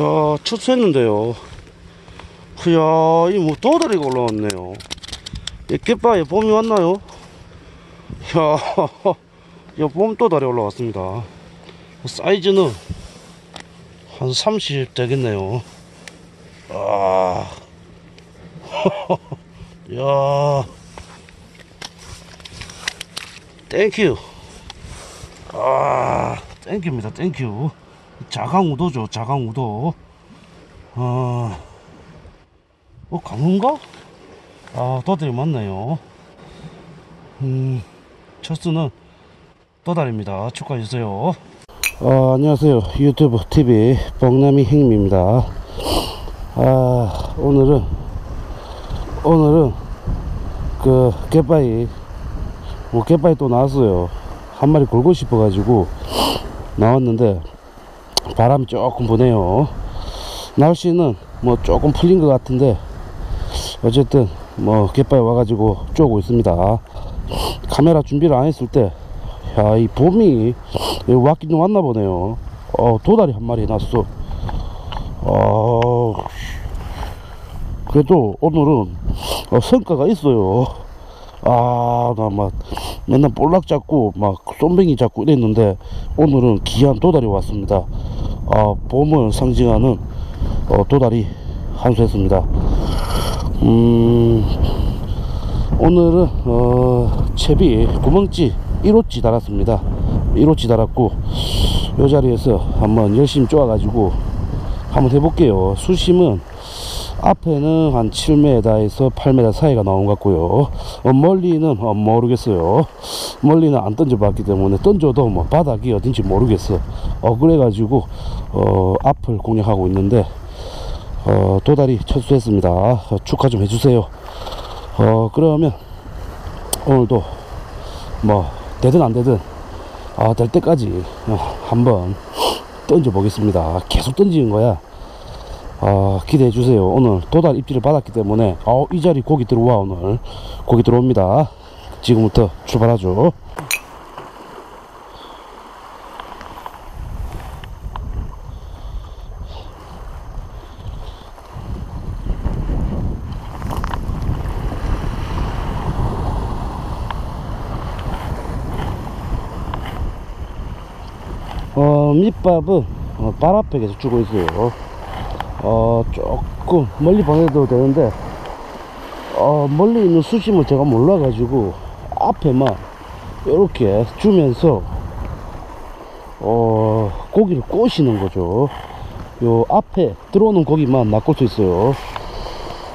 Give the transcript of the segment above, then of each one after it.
야, 첫수했는데요. 이야, 이뭐 도다리가 올라왔네요. 이 깻바에 봄이 왔나요? 야, 야, 봄 도다리 올라왔습니다. 사이즈는 한 30 되겠네요. 아, 야, 땡큐. 아, 땡큐입니다, 땡큐. 자강우도죠, 자강우도. 아, 어, 강훈가? 아, 도다리 맞네요. 음, 첫수는 도다리입니다. 축하해주세요. 아, 안녕하세요. 유튜브 TV 뻥남이 행님입니다. 아, 오늘은, 오늘은, 그, 갯바위, 뭐, 갯바위 또 나왔어요. 한 마리 걸고 싶어 가지고, 나왔는데, 바람이 조금 부네요. 날씨는 뭐 조금 풀린 것 같은데, 어쨌든, 뭐, 갯바위 와가지고 쪼고 있습니다. 카메라 준비를 안 했을 때, 야, 이 봄이 왔긴 왔나 보네요. 어, 도다리 한 마리 났어. 어, 그래도 오늘은 어, 성과가 있어요. 아, 나막 맨날 볼락 잡고 막 쏨뱅이 잡고 이랬는데 오늘은 귀한 도다리 왔습니다. 아, 봄을 상징하는 어, 도다리 한수했습니다. 음, 오늘은 어, 채비 구멍찌 1호찌 달았습니다. 1호찌 달았고 이 자리에서 한번 열심히 쪼아가지고 한번 해볼게요. 수심은 앞에는 한 7m에서 8m 사이가 나온 것 같고요. 어, 멀리는 어, 모르겠어요. 멀리는 안 던져봤기 때문에 던져도 뭐 바닥이 어딘지 모르겠어. 어 그래 가지고 어, 앞을 공략하고 있는데 어, 도다리 첫수했습니다. 어, 축하 좀 해주세요. 어 그러면 오늘도 뭐 되든 안 되든 아, 될 때까지 어, 한번 던져 보겠습니다. 계속 던지는 거야. 아, 기대해 주세요. 오늘 도달 입질을 받았기 때문에 어, 이 자리 고기 들어와 오늘 고기 들어옵니다. 지금부터 출발하죠. 어, 밑밥은 어, 발 앞에 계속 주고 있어요. 어, 조금 멀리 보내도 되는데, 어, 멀리 있는 수심을 제가 몰라가지고, 앞에만 이렇게 주면서, 어, 고기를 꼬시는 거죠. 요 앞에 들어오는 고기만 낚을 수 있어요.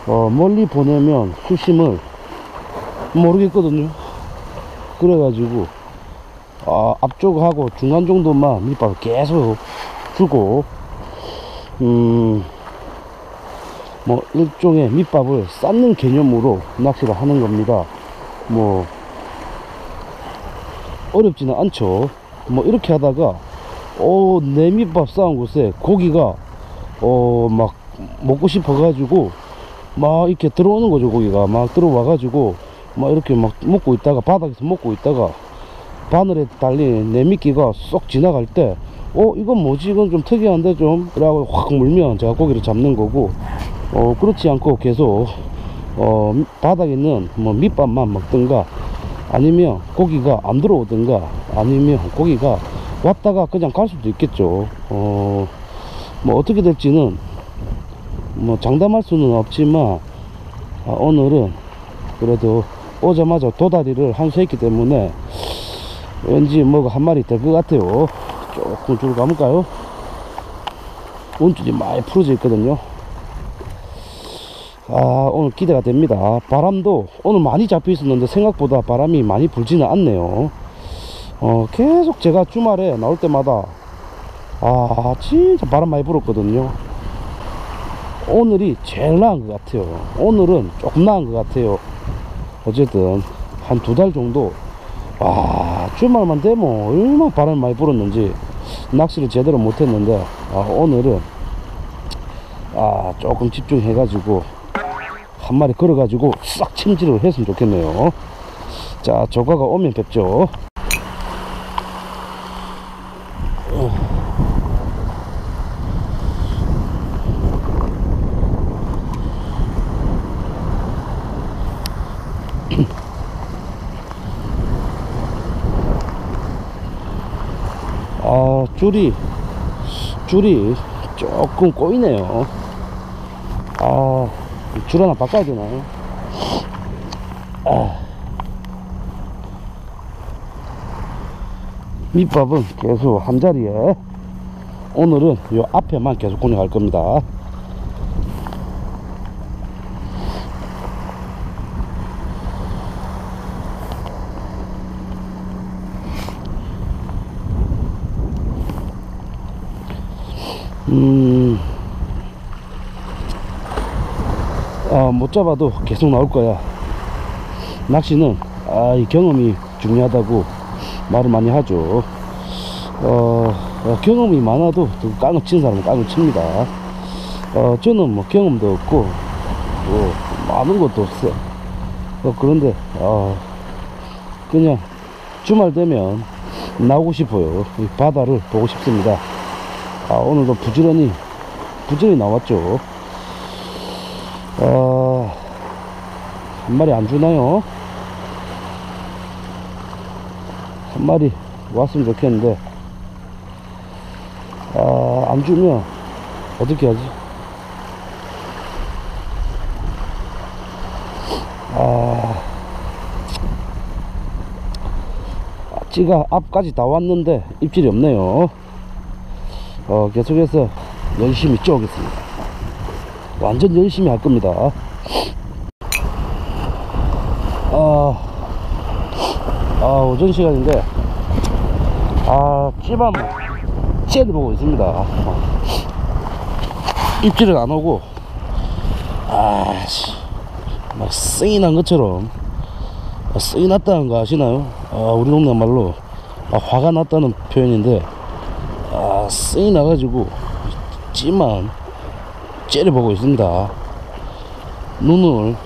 어, 멀리 보내면 수심을 모르겠거든요. 그래가지고, 아, 앞쪽하고 중간 정도만 밑밥을 계속 주고, 음, 뭐, 일종의 밑밥을 쌓는 개념으로 낚시를 하는 겁니다. 뭐, 어렵지는 않죠. 뭐, 이렇게 하다가, 어, 내 밑밥 쌓은 곳에 고기가, 어, 막, 먹고 싶어 가지고, 막, 이렇게 들어오는 거죠, 고기가. 막 들어와 가지고, 막, 이렇게 막 먹고 있다가, 바닥에서 먹고 있다가, 바늘에 달린 내 미끼가 쏙 지나갈 때, 어, 이건 뭐지? 이건 좀 특이한데 좀? 라고 확 물면 제가 고기를 잡는 거고, 어, 그렇지 않고 계속, 어, 바닥에 있는 뭐 밑밥만 먹든가, 아니면 고기가 안 들어오든가, 아니면 고기가 왔다가 그냥 갈 수도 있겠죠. 어, 뭐 어떻게 될지는, 뭐 장담할 수는 없지만, 아, 오늘은 그래도 오자마자 도다리를 한수 했기 때문에, 왠지 뭐가 한 마리 될 것 같아요. 조금 줄 감을까요? 온줄이 많이 풀어져 있거든요. 아, 오늘 기대가 됩니다. 바람도 오늘 많이 잡혀 있었는데 생각보다 바람이 많이 불지는 않네요. 어, 계속 제가 주말에 나올 때마다 아, 진짜 바람 많이 불었거든요. 오늘이 제일 나은 것 같아요. 오늘은 조금 나은 것 같아요. 어쨌든 한 두 달 정도 와 주말만 되면 얼마나 바람이 많이 불었는지 낚시를 제대로 못했는데 아, 오늘은 아 조금 집중해 가지고 한 마리 걸어가지고 싹 침질을 했으면 좋겠네요. 자 조가가 오면 뵙죠. 아 줄이 줄이 조금 꼬이네요. 아. 줄 하나 바꿔야 되나요 아. 밑밥은 계속 한 자리에. 오늘은 요 앞에만 계속 공략할 겁니다. 음, 아, 못 잡아도 계속 나올 거야. 낚시는, 아, 이 경험이 중요하다고 말을 많이 하죠. 어, 어, 경험이 많아도 또 깡을 치는 사람은 깡을 칩니다. 어, 저는 뭐 경험도 없고, 뭐, 많은 것도 없어. 어, 그런데, 아, 그냥 주말 되면 나오고 싶어요. 이 바다를 보고 싶습니다. 아, 오늘도 부지런히, 부지런히 나왔죠. 아, 한 마리 안 주나요? 한 마리 왔으면 좋겠는데, 아, 안 주면, 어떻게 하지? 아, 찌가 앞까지 다 왔는데, 입질이 없네요. 어, 계속해서 열심히 쪄오겠습니다. 완전 열심히 할 겁니다. 아, 아, 오전 시간인데, 아, 찌만 찌를 보고 있습니다. 어. 입질은 안 오고, 아, 씨, 막 쓰이 난 것처럼, 아, 쓰이 났다는 거 아시나요? 아, 우리 동네 말로, 아, 화가 났다는 표현인데, 아, 쓰이 나가지고 찌만 째려보고 있습니다. 눈을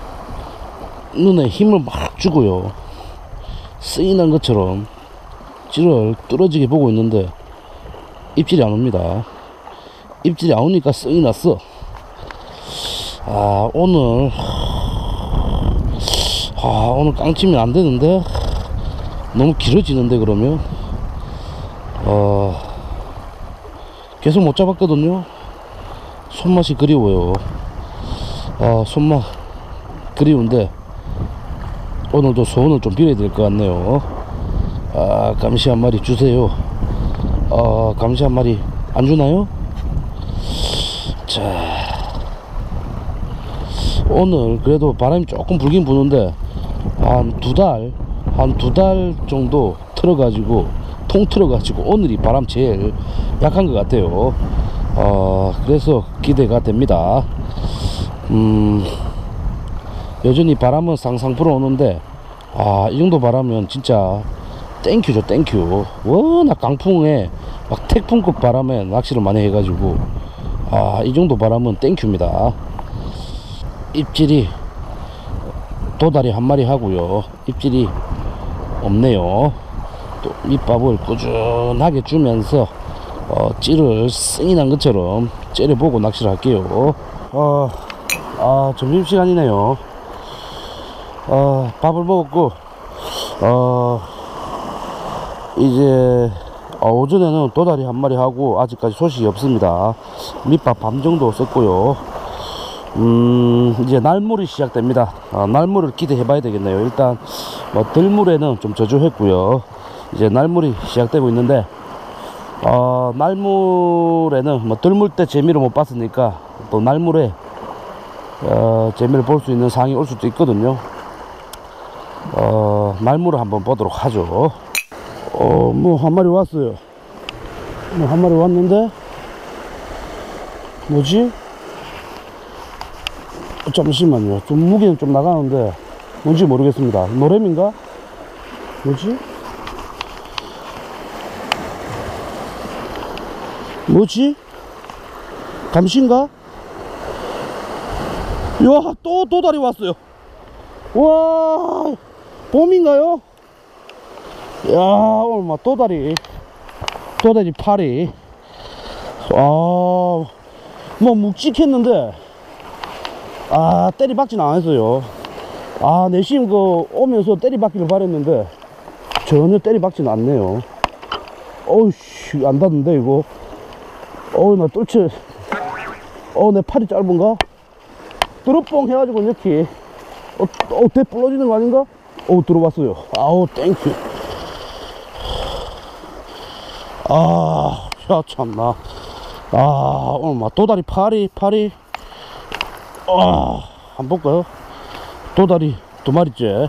눈에 힘을 막 주고요. 난 것처럼 찌를 뚫어지게 보고 있는데 입질이 안 옵니다. 입질이 안 오니까 쓰이 났어. 아 오늘 아 오늘 깡치면 안 되는데 너무 길어지는데 그러면 어 계속 못 잡았거든요. 손맛이 그리워요. 아, 손맛 그리운데 오늘도 소원을 좀 빌어야 될 것 같네요. 아, 감시 한 마리 주세요. 아, 감시 한 마리 안 주나요? 자, 오늘 그래도 바람이 조금 불긴 부는데 한 두 달, 한 두 달 정도 틀어 가지고 통 틀어 가지고 오늘이 바람 제일 약한 것 같아요. 어, 그래서 기대가 됩니다. 음, 여전히 바람은 상상 불어오는데, 아, 이 정도 바람은 진짜 땡큐죠, 땡큐. 워낙 강풍에 막 태풍급 바람에 낚시를 많이 해가지고, 아, 이 정도 바람은 땡큐입니다. 입질이 도다리 한 마리 하고요. 입질이 없네요. 또 밑밥을 꾸준하게 주면서 어, 찌를 승이 난 것처럼 째려보고 낚시를 할게요. 어, 아, 점심시간이네요. 어, 밥을 먹었고, 어, 이제, 어, 오전에는 도다리 한 마리 하고, 아직까지 소식이 없습니다. 밑밥 밤 정도 썼고요. 음, 이제 날물이 시작됩니다. 어, 날물을 기대해 봐야 되겠네요. 일단, 뭐, 들물에는 좀 저조했고요. 이제 날물이 시작되고 있는데, 어, 날물에는 뭐 들물 때 재미를 못 봤으니까 또 날물에 어, 재미를 볼 수 있는 상황이 올 수도 있거든요. 어, 날물을 한번 보도록 하죠. 어, 뭐 한 마리 왔어요. 뭐 한 마리 왔는데 뭐지? 어, 잠시만요. 좀 무게는 좀 나가는데 뭔지 모르겠습니다. 노래인가? 뭐지? 뭐지? 감시인가? 야, 또 도다리 왔어요. 와, 봄인가요? 야, 오늘 막 도다리, 도다리 파리. 아, 뭐 묵직했는데, 아, 때리 박지는 안 했어요. 아, 내심 그 오면서 때리 박기를 바랬는데, 전혀 때리 박지는 않네요. 어우씨 안 닿는데 이거 어우 나 뚫치 어내 팔이 짧은가 뚜루뽕 해가지고 이렇게 어, 어, 대 부러지는 거 아닌가? 어, 들어봤어요. 아우, 땡큐. 아, 야, 참나. 아, 오늘 막 도다리 파리, 파리. 아, 한번 볼까요? 도다리 두 마리째.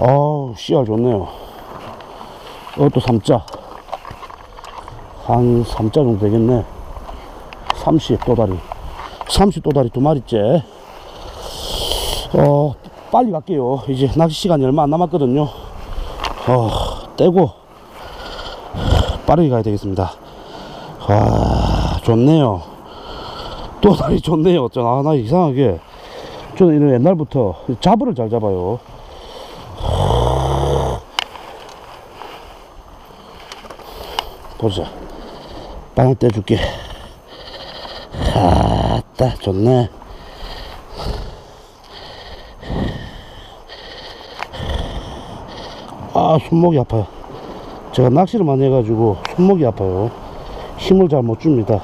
아우, 씨알 좋네요. 이것도 3자. 한 3자 정도 되겠네. 30 도다리. 30 도다리 두 마리째. 어, 빨리 갈게요. 이제 낚시 시간이 얼마 안 남았거든요. 어, 떼고 빠르게 가야 되겠습니다. 와, 좋네요. 도다리 좋네요. 저, 아, 나 이상하게. 저는 이런 옛날부터 잡어를 잘 잡아요. 보자. 빵 떼줄게. 아따, 좋네. 아, 손목이 아파요. 제가 낚시를 많이 해가지고 손목이 아파요. 힘을 잘 못 줍니다.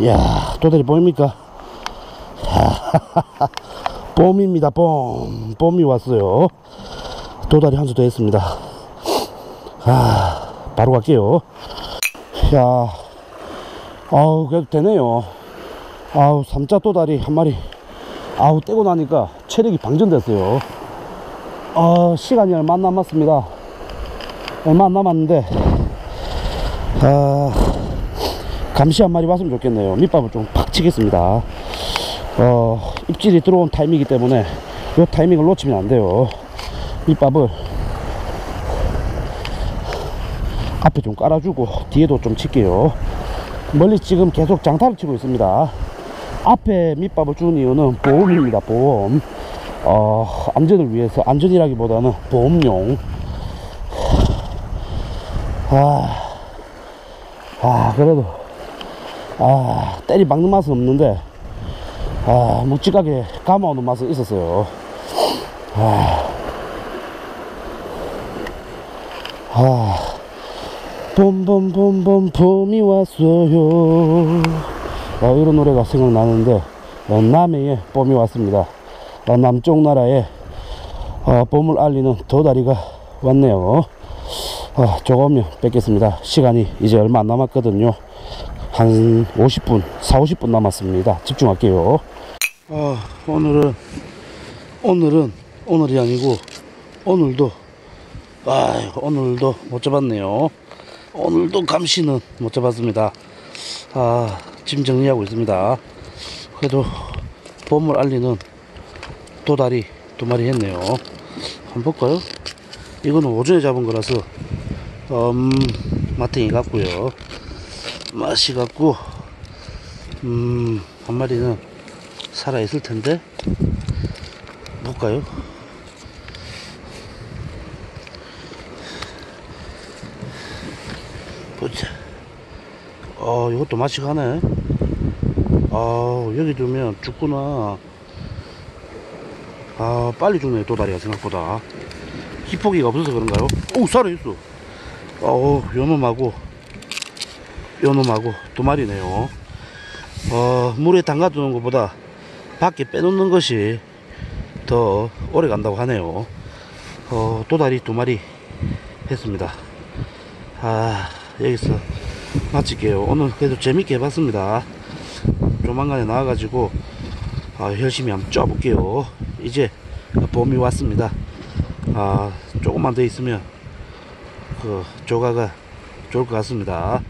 이야, 도다리 보입니까? 봄입니다, 봄. 봄이 왔어요. 도다리 한 수 더 했습니다. 아, 바로 갈게요. 야, 아우, 그래도 되네요. 아우, 삼자 도다리 한 마리. 아우, 떼고 나니까 체력이 방전됐어요. 아, 시간이 얼마 안 남았습니다. 얼마 안 남았는데, 아, 감시 한 마리 왔으면 좋겠네요. 밑밥을 좀 팍 치겠습니다. 어, 입질이 들어온 타이밍이기 때문에 이 타이밍을 놓치면 안 돼요. 밑밥을 앞에 좀 깔아주고 뒤에도 좀 칠게요. 멀리 지금 계속 장타를 치고 있습니다. 앞에 밑밥을 주는 이유는 보험입니다. 보험. 어, 안전을 위해서 안전이라기보다는 보험용. 아, 아 그래도 아 때리 막는 맛은 없는데 아 묵직하게 감아오는 맛은 있었어요. 아, 아. 봄봄봄봄 봄이 왔어요 아, 이런 노래가 생각나는데 어, 남해에 봄이 왔습니다. 어, 남쪽 나라에 어, 봄을 알리는 도다리가 왔네요. 어, 조금요. 뵙겠습니다. 시간이 이제 얼마 안 남았거든요. 한 50분 4 50분 남았습니다. 집중할게요. 어, 오늘은 오늘은 오늘이 아니고 오늘도 아 오늘도 못 잡았네요. 오늘도 감시는 못 잡았습니다. 아, 짐 정리하고 있습니다. 그래도 봄을 알리는 도다리 두 마리 했네요. 한번 볼까요? 이거는 오전에 잡은 거라서, 음, 마탱이 같고요. 맛이 같고, 음, 한 마리는 살아 있을 텐데, 볼까요? 보자. 어, 이것도 맛이 가네. 아, 여기 두면 죽구나. 아, 빨리 죽네, 도다리가 생각보다. 기포기가 없어서 그런가요? 오, 살아있어. 어, 요놈하고, 요놈하고 두 마리네요. 어, 물에 담가 두는 것보다 밖에 빼놓는 것이 더 오래 간다고 하네요. 어, 도다리 두 마리 했습니다. 아, 여기서 마칠게요. 오늘 그래도 재밌게 해봤습니다. 조만간에 나와가지고 아, 열심히 한번 쪄볼게요. 이제 봄이 왔습니다. 아, 조금만 더 있으면 그 조가가 좋을 것 같습니다.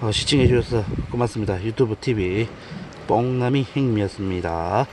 어, 시청해 주셔서 고맙습니다. 유튜브 TV 뽕남이 행님이었습니다.